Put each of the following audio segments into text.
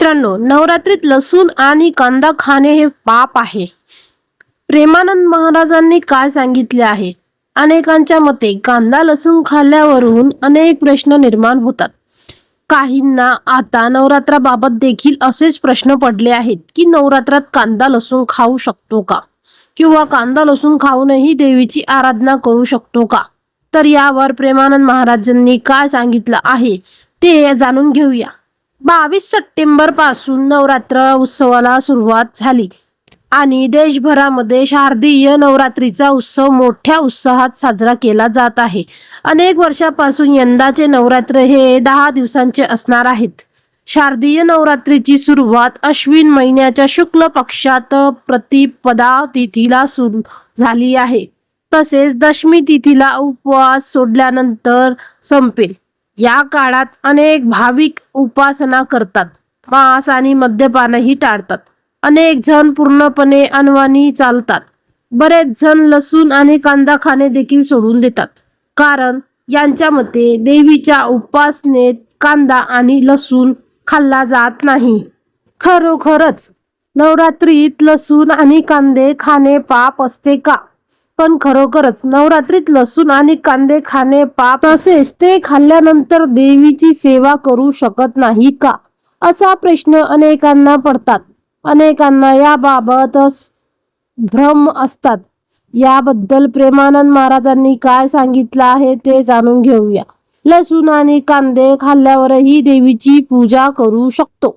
मित्रांनो नवरात्रीत लसूण आणि कांदा खाणे हे पाप आहे. प्रेमानंद महाराजांनी काय सांगितले आहे? अनेकांच्या मते कांदा लसूण खाल्ल्यावरून अनेक प्रश्न निर्माण होतात. काहींना आता नवरात्राबाबत देखील असेच प्रश्न पडले आहेत की नवरात्रात कांदा लसूण खाऊ शकतो का? किंवा कांदा लसूण खाऊनही देवीची आराधना करू शकतो का? तर यावर प्रेमानंद महाराजांनी काय सांगितलं आहे ते जाणून घेऊया. बावीस सप्टेंबरपासून नवरात्र उत्सवाला सुरुवात झाली. आणि देशभरामध्ये शारदीय नवरात्रीचा उत्सव मोठ्या उत्साहात साजरा केला जात आहे. अनेक वर्षापासून यंदाचे नवरात्र हे दहा दिवसांचे असणार आहेत. शारदीय नवरात्रीची सुरुवात अश्विन महिन्याच्या शुक्ल पक्षात प्रतिपदा तिथीला सुरू झाली आहे. तसेच दशमी तिथीला उपवास सोडल्यानंतर संपेल. या काळात अनेक भाविक उपासना करतात. मांस आणि मद्यपानही टाळतात. अनेक जण पूर्णपणे अनवाणी चालतात. बरेच जण लसूण आणि कांदा खाणे देखील सोडून देतात. कारण यांच्या मते देवीच्या उपासनेत कांदा आणि लसूण खाल्ला जात नाही. खरोखरच नवरात्रीत लसूण आणि कांदे खाणे पाप असते का? पण खरोखरच नवरात्रीत लसूण आणि कांदे खाणे पाप. तसेच ते खाल्ल्यानंतर देवीची सेवा करू शकत नाही का? असा प्रश्न अनेकांना पडतात. अनेकांना याबाबत भ्रम असतात. याबद्दल प्रेमानंद महाराजांनी काय सांगितलं आहे ते जाणून घेऊया. लसूण आणि कांदे खाल्ल्यावरही देवीची पूजा करू शकतो.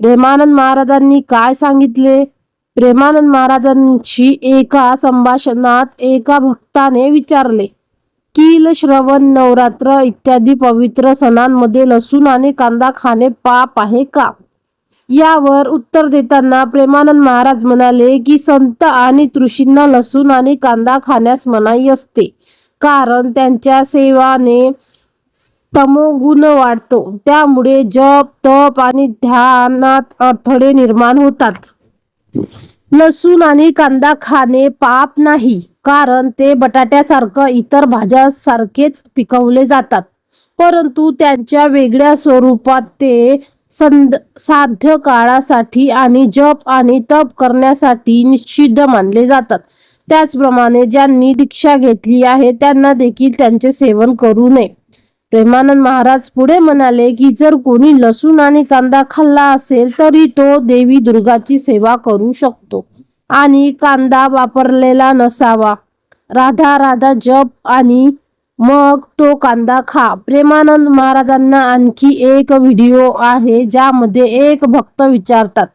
प्रेमानंद महाराजांनी काय सांगितले? प्रेमानंद महाराजांशी एका संभाषणात एका भक्ताने विचारले कील श्रवण नवरात्र इत्यादी पवित्र सणांमध्ये लसूण आणि कांदा खाणे पाप आहे का? यावर उत्तर देताना प्रेमानंद महाराज म्हणाले की संत आणि ऋषींना लसूण आणि कांदा खाण्यास मनाई असते कारण त्यांच्या सेवाने तमोगुण वाढतो. त्यामुळे जप तप आणि ध्यानात अडथळे निर्माण होतात. लसूण आणि कांदा खाणे पाप नाही कारण ते बटाट्यासारखं इतर भाज्यासारखेच पिकवले जातात. परंतु त्यांच्या वेगळ्या स्वरूपात ते संद साध्य काळासाठी आणि जप आणि तप करण्यासाठी निषिद्ध मानले जातात. त्याचप्रमाणे ज्यांनी दीक्षा घेतली आहे त्यांना देखील त्यांचे सेवन करू नये. प्रेमानंद महाराज पुढे म्हणाले की जर कोणी लसूण आणि कांदा खाल्ला असेल तरी तो देवी दुर्गाची सेवा करू शकतो आणि कांदा वापरलेला नसावा. राधा राधा जप आणि मग तो कांदा खा. प्रेमानंद महाराजांना आणखी एक व्हिडिओ आहे ज्यामध्ये एक भक्त विचारतात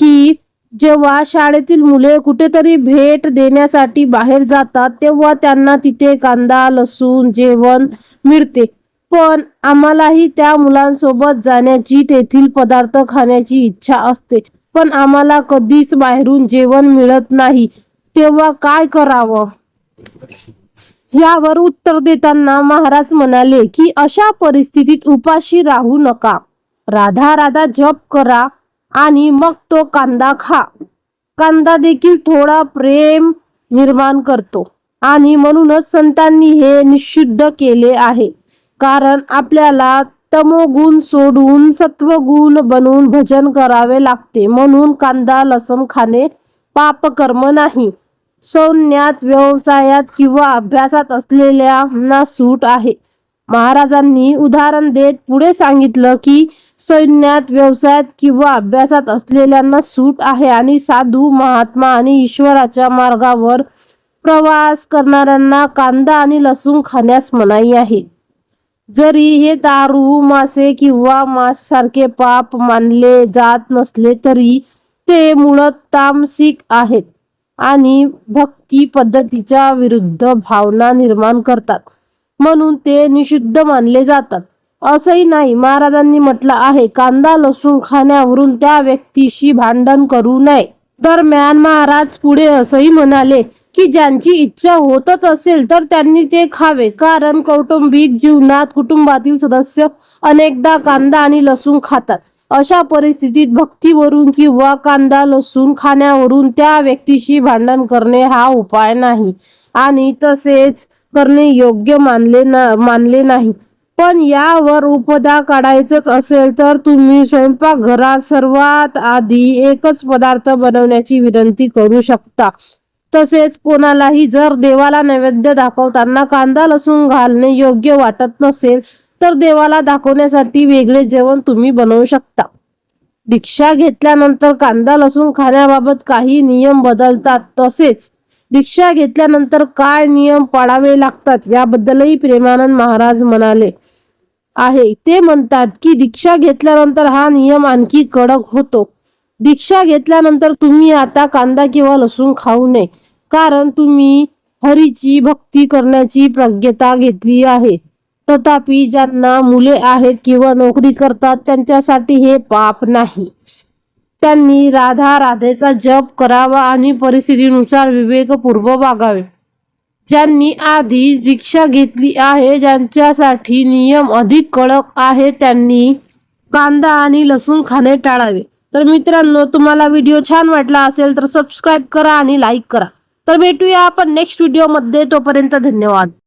की जेव्हा शाळेतील मुले कुठेतरी भेट देण्यासाठी बाहेर जातात तेव्हा त्यांना तिथे कांदा लसूण जेवण मिळते. पण आम्हालाही त्या मुलांसोबत जाण्याची तेथील पदार्थ खाण्याची इच्छा असते. पण आम्हाला कधीच बाहेरून जेवण मिळत नाही. तेव्हा काय करावं? यावर उत्तर देताना महाराज म्हणाले की अशा परिस्थितीत उपाशी राहू नका. राधा राधा जप करा. आणि मग तो कांदा खा. कांदा देखील थोडा प्रेम निर्माण करतो. आणि म्हणूनच संतांनी हे निशुद्ध केले आहे. कारण आपल्याला तमोगुण सोडून सत्वगुण बनवून भजन करावे लागते. म्हणून कांदा लसण खाणे पापकर्म नाही. सौन्यात व्यवसायात किंवा अभ्यासात असलेल्यांना सूट आहे. महाराजांनी उदाहरण देत पुढे सांगितलं की सैन्यात व्यवसायात किंवा अभ्यासात असलेल्यांना सूट आहे आणि साधू महात्मा आणि ईश्वराच्या मार्गावर प्रवास करणाऱ्यांना कांदा आणि लसूण खाण्यास मनाई आहे. जरी हे दारू मासे किंवा मास सारखे पाप मानले जात नसले तरी ते मुळात तामसिक आहेत आणि भक्ती पद्धतीच्या विरुद्ध भावना निर्माण करतात. म्हणून ते निषिद्ध मानले जातात. असंही नाही. महाराजांनी म्हटलं आहे कांदा लसूण खाण्यावरून त्या व्यक्तीशी भांडण करू नये. दरम्यान महाराज पुढे असंही म्हणाले की ज्यांची इच्छा होतच असेल तर त्यांनी ते खावे. कारण कौटुंबिक जीवनात कुटुंबातील सदस्य अनेकदा कांदा आणि लसूण खातात. अशा परिस्थितीत भक्तीवरून किंवा कांदा लसूण खाण्यावरून त्या व्यक्तीशी भांडण करणे हा उपाय नाही. आणि तसेच करणे योग्य मानले ना मानले नाही. पण यावर उपदा काढायचंच असेल तर तुम्ही स्वयंपाकघरात सर्वात आधी एकच पदार्थ बनवण्याची विनंती करू शकता. तसेच कोणालाही जर देवाला नैवेद्य दाखवताना कांदा लसूण घालणे योग्य वाटत नसेल तर देवाला दाखवण्यासाठी वेगळे जेवण तुम्ही बनवू शकता. दीक्षा घेतल्यानंतर कांदा लसूण खाण्याबाबत काही नियम बदलतात. तसेच दीक्षा घेतल्यानंतर काय नियम पाळावे लागतात याबद्दलही प्रेमानंद महाराज म्हणाले. आहे. ते म्हणतात की दीक्षा घेतल्यानंतर हा नियम आणखी कडक होतो. दीक्षा घेतल्यानंतर तुम्ही आता कांदा किंवा लसूण खाऊ नये. कारण तुम्ही हरीची भक्ती करण्याची प्रज्ञता घेतली आहे. तथापि ज्यांना मुले आहेत किंवा नोकरी करतात त्यांच्यासाठी हे पाप नाही. त्यांनी राधा राधेचा जप करावा आणि परिस्थितीनुसार विवेकपूर्व वागावे. ज्यांनी आधी दीक्षा घेतली आहे ज्यांच्यासाठी नियम अधिक कडक आहे त्यांनी कांदा आणि लसूण खाणे टाळावे. तर मित्रांनो तुम्हाला व्हिडिओ छान वाटला असेल तर सबस्क्राईब करा आणि लाईक करा. तर भेटूया आपण नेक्स्ट व्हिडिओमध्ये तोपर्यंत धन्यवाद.